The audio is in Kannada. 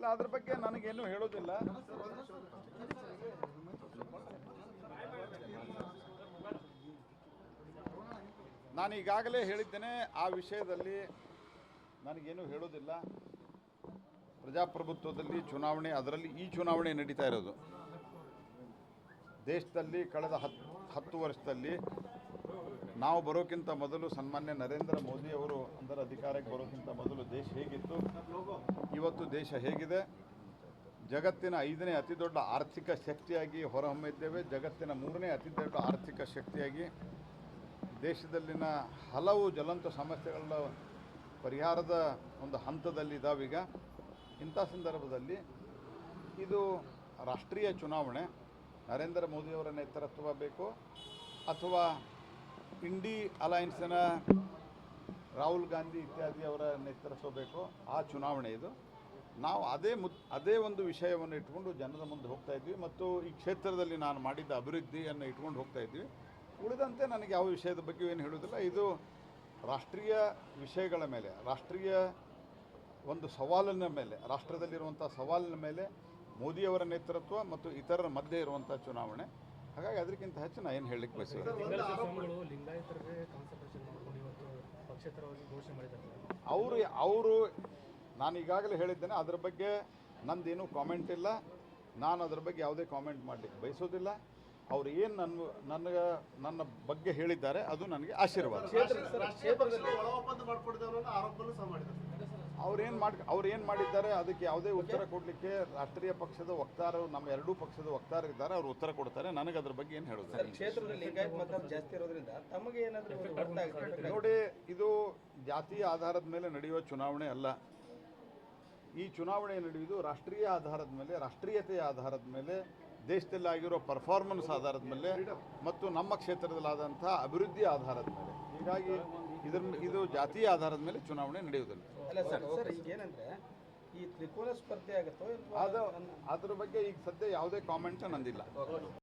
ಇಲ್ಲ, ಅದ್ರ ಬಗ್ಗೆ ನನಗೇನು ಹೇಳೋದಿಲ್ಲ. ನಾನು ಈಗಾಗಲೇ ಹೇಳಿದ್ದೇನೆ, ಆ ವಿಷಯದಲ್ಲಿ ನನಗೇನು ಹೇಳೋದಿಲ್ಲ. ಪ್ರಜಾಪ್ರಭುತ್ವದಲ್ಲಿ ಚುನಾವಣೆ, ಅದರಲ್ಲಿ ಈ ಚುನಾವಣೆ ನಡೀತಾ ಇರೋದು. ದೇಶದಲ್ಲಿ ಕಳೆದ ಹತ್ತು ಹತ್ತು ವರ್ಷದಲ್ಲಿ ನಾವು ಬರೋಕ್ಕಿಂತ ಮೊದಲು ಸನ್ಮಾನ್ಯ ನರೇಂದ್ರ ಮೋದಿ ಅವರು ಅದರ ಅಧಿಕಾರಕ್ಕೆ ಬರೋಕ್ಕಿಂತ ಮೊದಲು ದೇಶ ಹೇಗಿತ್ತು? ಇವತ್ತು ದೇಶ ಹೇಗಿದೆ? ಜಗತ್ತಿನ ಐದನೇ ಅತಿ ದೊಡ್ಡ ಆರ್ಥಿಕ ಶಕ್ತಿಯಾಗಿ ಹೊರಹೊಮ್ಮಿದ್ದೇವೆ. ಜಗತ್ತಿನ ಮೂರನೇ ಅತಿ ದೊಡ್ಡ ಆರ್ಥಿಕ ಶಕ್ತಿಯಾಗಿ ದೇಶದಲ್ಲಿನ ಹಲವು ಜ್ವಲಂತ ಸಮಸ್ಯೆಗಳ ಪರಿಹಾರದ ಒಂದು ಹಂತದಲ್ಲಿ ಹಂತದಲ್ಲಿದ್ದಾವೀಗ ಇಂಥ ಸಂದರ್ಭದಲ್ಲಿ ಇದು ರಾಷ್ಟ್ರೀಯ ಚುನಾವಣೆ. ನರೇಂದ್ರ ಮೋದಿಯವರ ನೇತೃತ್ವ ಬೇಕು ಅಥವಾ ಇಂಡಿ ಅಲಯನ್ಸ್ನ ರಾಹುಲ್ ಗಾಂಧಿ ಇತ್ಯಾದಿ ಅವರ ನೇತೃತ್ವ ಬೇಕು ಆ ಚುನಾವಣೆ ಇದು. ನಾವು ಅದೇ ಮುತ್ ಅದೇ ಒಂದು ವಿಷಯವನ್ನು ಇಟ್ಕೊಂಡು ಜನರ ಮುಂದೆ ಹೋಗ್ತಾ ಇದ್ವಿ ಮತ್ತು ಈ ಕ್ಷೇತ್ರದಲ್ಲಿ ನಾನು ಮಾಡಿದ್ದ ಅಭಿವೃದ್ಧಿಯನ್ನು ಇಟ್ಕೊಂಡು ಹೋಗ್ತಾ ಇದ್ವಿ. ಉಳಿದಂತೆ ನನಗೆ ಯಾವ ವಿಷಯದ ಬಗ್ಗೆ ಏನು ಹೇಳೋದಿಲ್ಲ ಇದು ರಾಷ್ಟ್ರೀಯ ವಿಷಯಗಳ ಮೇಲೆ, ರಾಷ್ಟ್ರೀಯ ಒಂದು ಸವಾಲಿನ ಮೇಲೆ, ರಾಷ್ಟ್ರದಲ್ಲಿರುವಂಥ ಸವಾಲಿನ ಮೇಲೆ ಮೋದಿಯವರ ನೇತೃತ್ವ ಮತ್ತು ಇತರರ ಮಧ್ಯೆ ಇರುವಂಥ ಚುನಾವಣೆ. ಹಾಗಾಗಿ ಅದಕ್ಕಿಂತ ಹೆಚ್ಚು ನಾನು ಏನು ಹೇಳಲಿಕ್ಕೆ ಬಯಸಿದೆ ಪಕ್ಷೇತರವಾಗಿ ಘೋಷಣೆ ಮಾಡಿದ್ದಾರೆ. ಅವರು ಅವರು ನಾನು ಈಗಾಗಲೇ ಹೇಳಿದ್ದೇನೆ ಅದರ ಬಗ್ಗೆ ನಂದೇನು ಕಾಮೆಂಟ್ ಇಲ್ಲ. ನಾನು ಅದ್ರ ಬಗ್ಗೆ ಯಾವುದೇ ಕಾಮೆಂಟ್ ಮಾಡಲಿಕ್ಕೆ ಬಯಸೋದಿಲ್ಲ. ಅವರು ಏನು ನನ್ನ ನನಗೆ ನನ್ನ ಬಗ್ಗೆ ಹೇಳಿದ್ದಾರೆ ಅದು ನನಗೆ ಆಶೀರ್ವಾದ. ಅವ್ರೇನು ಮಾಡಿ ಅವ್ರು ಏನು ಮಾಡಿದ್ದಾರೆ ಅದಕ್ಕೆ ಯಾವುದೇ ಉತ್ತರ ಕೊಡಲಿಕ್ಕೆ ರಾಷ್ಟ್ರೀಯ ಪಕ್ಷದ ವಕ್ತಾರರು ನಮ್ಮ ಎರಡೂ ಪಕ್ಷದ ವಕ್ತಾರರಿದ್ದಾರೆ ಅವರು ಉತ್ತರ ಕೊಡ್ತಾರೆ. ನನಗೆ ಅದ್ರ ಬಗ್ಗೆ ಏನು ಹೇಳೋದು? ಕ್ಷೇತ್ರದಲ್ಲಿ ಜಾಸ್ತಿ ಇರೋದ್ರಿಂದ ತಮಗೆ ಏನಾದರೂ ನೋಡಿ ಇದು ಜಾತಿಯ ಆಧಾರದ ಮೇಲೆ ನಡೆಯುವ ಚುನಾವಣೆ ಅಲ್ಲ. ಈ ಚುನಾವಣೆ ನಡೆಯುವುದು ರಾಷ್ಟ್ರೀಯ ಆಧಾರದ ಮೇಲೆ ರಾಷ್ಟ್ರೀಯತೆಯ ಆಧಾರದ ಮೇಲೆ ದೇಶದಲ್ಲಿ ಆಗಿರೋ ಪರ್ಫಾರ್ಮೆನ್ಸ್ ಆಧಾರದ ಮೇಲೆ ಮತ್ತು ನಮ್ಮ ಕ್ಷೇತ್ರದಲ್ಲಾದಂಥ ಅಭಿವೃದ್ಧಿ ಆಧಾರದ ಮೇಲೆ. ಹೀಗಾಗಿ ಇದ್ರ ಇದು ಜಾತಿಯ ಆಧಾರದ ಮೇಲೆ ಚುನಾವಣೆ ನಡೆಯುವುದಿಲ್ಲ. ಅಲ್ಲ ಸರ್ ಸರ್ ಈಗ ಏನಂದ್ರೆ ಈ ತ್ರಿಕೋನ ಸ್ಪರ್ಧೆ ಆಗುತ್ತೋ ಅದು ಅದ್ರ ಬಗ್ಗೆ ಈಗ ಸದ್ಯ ಯಾವುದೇ ಕಾಮೆಂಟ್ ನಂದಿಲ್ಲ